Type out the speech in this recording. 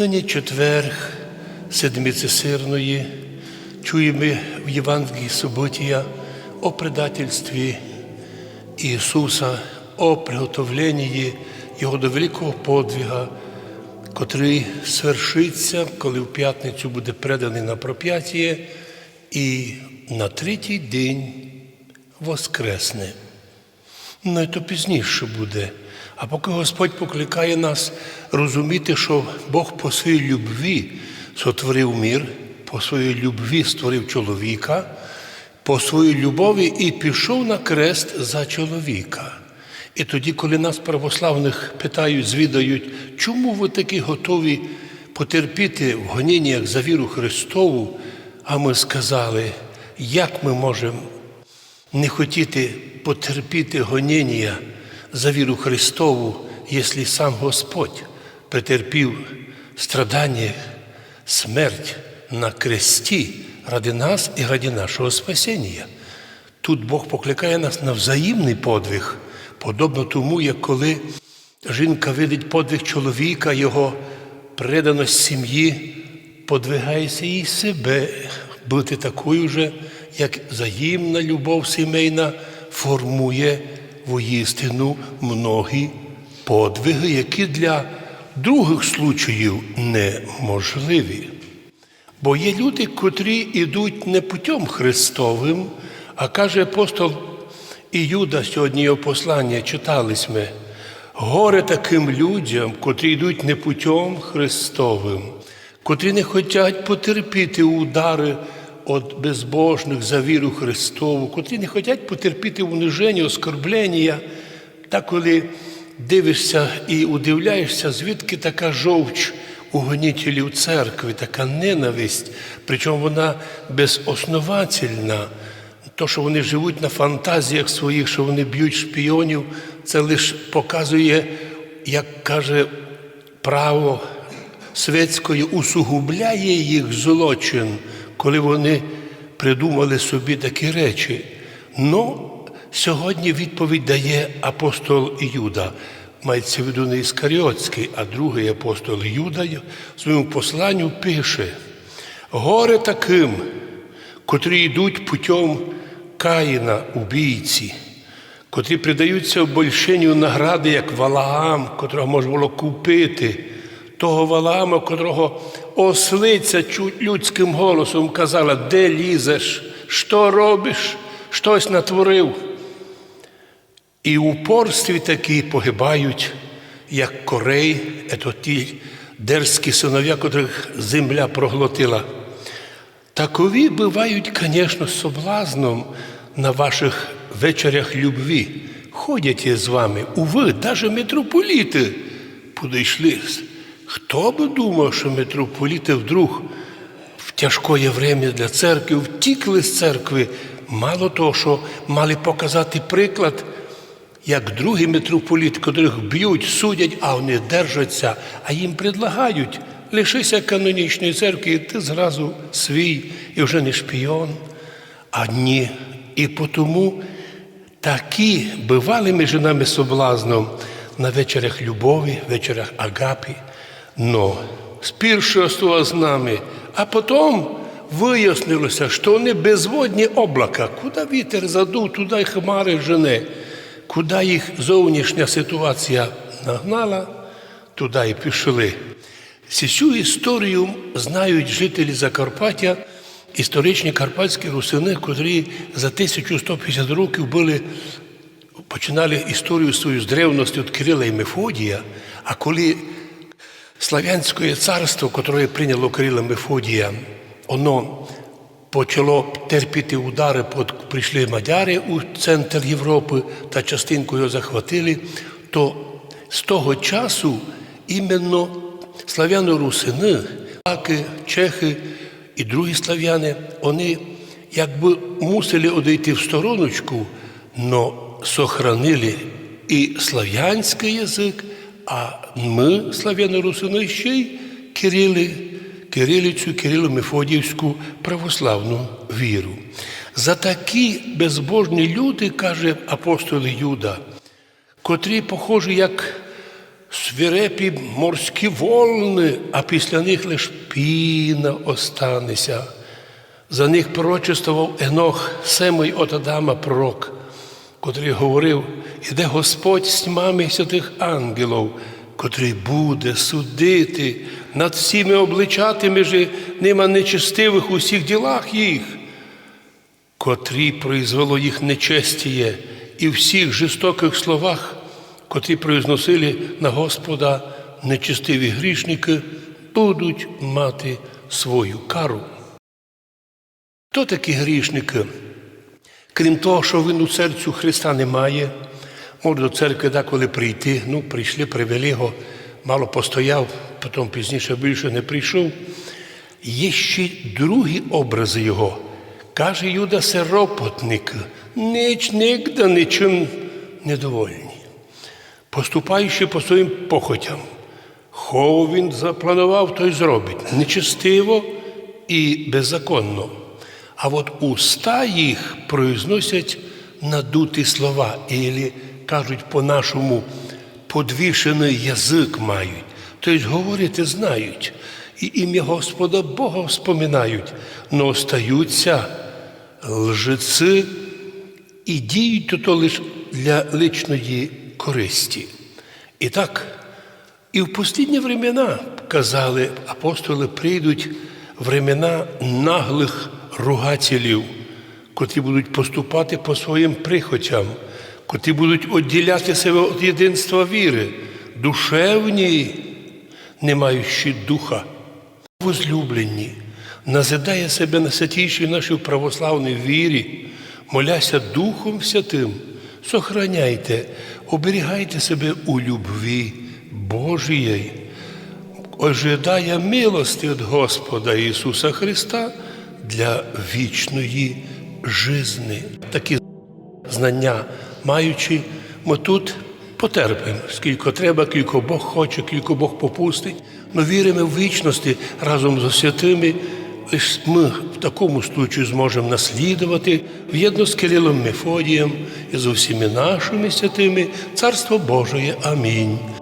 Нині четверг, седмиці сирної, чуємо в Євангелії Суботія о предательстві Ісуса, о приготовленні Його до великого подвига, котрий свершиться, коли в п'ятницю буде преданий на проп'яття, і на третій день воскресне. Ну, то пізніше буде. А поки Господь покликає нас розуміти, що Бог по своїй любві сотворив мір, по своїй любві створив чоловіка, по своїй любові і пішов на крест за чоловіка. І тоді, коли нас православних питають, звідають, чому ви такі готові потерпіти в гоніннях за віру Христову, а ми сказали, як ми можемо не хотіти потерпіти гоніння за віру Христову, якщо сам Господь претерпів страдання, смерть на кресті ради нас і ради нашого спасіння. Тут Бог покликає нас на взаємний подвиг, подобно тому, як коли жінка видить подвиг чоловіка, його преданість сім'ї, подвигається і себе бути такою же, як взаємна любов сімейна формує воістину многі подвиги, які для других случаїв неможливі. Бо є люди, котрі йдуть не путем Христовим, а каже апостол Іюда сьогодні його послання читались ми. Горе таким людям, котрі йдуть не путем Христовим, котрі не хочуть потерпіти удари від безбожних за віру Христову, котрі не хочуть потерпіти униження, оскорблення, та коли дивишся і удивляєшся, звідки така жовч у гонітелів церкви, така ненависть, причому вона безосновательна. То, що вони живуть на фантазіях своїх, що вони б'ють шпіонів, це лише показує, як каже право світської, усугубляє їх злочин, коли вони придумали собі такі речі. Ну, сьогодні відповідь дає апостол Юда. Мається в виду не Іскаріотський, а другий апостол Юда в своєму посланню пише: горе таким, котрі йдуть путем Каїна, убійці, котрі придаються обольщенню награди, як Валаам, котрого можна було купити, того Валаама, котрого ослиця людським голосом казала, де лізеш, що робиш, щось натворив. І в упорстві такі погибають, як корей, це ті дерзкі синов'я, котрих земля проглотила. Такові бувають, звісно, соблазном на ваших вечорях любві. Ходять з вами, уви, навіть митрополіти подійшли. Хто би думав, що митрополіти вдруг в тяжкое время для церкви втікли з церкви, мало того, що мали показати приклад, як другі митрополіти, котрих б'ють, судять, а вони держаться, а їм предлагають. Лишися канонічної церкви, і ти зразу свій і вже не шпіон. А ні. І тому такі бивали між нами соблазном на вечорях любові, вечорях агапі. Но спіршого з нами, а потім вияснилося, що вони безводні облака, куди вітер задув, туди й хмари жене, куди їх зовнішня ситуація нагнала, туди і пішли. Цю історію знають жителі Закарпаття, історичні карпатські русини, котрі за 1150 років були, починали історію свою з древності від Кирила і Мефодія, а коли Славянське царство, яке прийняло Кирила Мефодія, воно почало терпіти удари, прийшли мадяри у центр Європи та частинку його захватили, то з того часу іменно славяно-русини, аки, чехи і другі слав'яни, вони якби мусили одійти в стороночку, но сохранили і слав'янський язик, а ми, славяно-русини, ще й кирили, кирилицю, кирило-мефодіївську православну віру. За такі безбожні люди, каже апостол Юда, котрі похожі як свирепі морські волни, а після них лиш піна останеться. За них пророчествував Енох, семий от Адама пророк, котрий говорив, іде Господь з тьмами святих ангелів, котрий буде судити над всіми обличатими же нема нечестивих у всіх ділах їх, котрі произвело їх нечестіє і всіх жорстоких словах, котрі произносили на Господа нечестиві грішники, будуть мати свою кару. Хто такі грішники? Крім того, що вину серцю Христа немає, може до церкви деколи прийти. Ну, прийшли, привели його, мало постояв, потім пізніше більше не прийшов. Є ще другі образи його. Каже Юда Сиропотник, ніч нігде нічим недовольні, поступаючи по своїм похотям. Хо він запланував, то й зробить нечестиво і беззаконно. А от уста їх произносять надуті слова, і кажуть по-нашому, подвішений язик мають, тобто говорити знають, і ім'я Господа Бога вспоминають, но остаються лжеці і діють то, лише для личної користі. І так, і в послідні времена, казали апостоли, прийдуть времена наглих ругателів, котрі будуть поступати по своїм прихотям, котрі будуть відділяти себе від єдинства віри, душевні, не маючи духа. Возлюблені, назидає себе на святійшій нашій православній вірі, моляся Духом Святим, сохраняйте, оберігайте себе у любві Божієй, ожидає милости від Господа Ісуса Христа для вічної жизни. Такі знання маючи, ми тут потерпимо, скільки треба, скільки Бог хоче, скільки Бог попустить, але віримо в вічності разом з святими. Ми в такому случаю зможемо наслідувати в'єдно з Кирилом Мефодієм і з усіми нашими святими Царство Божої. Амінь.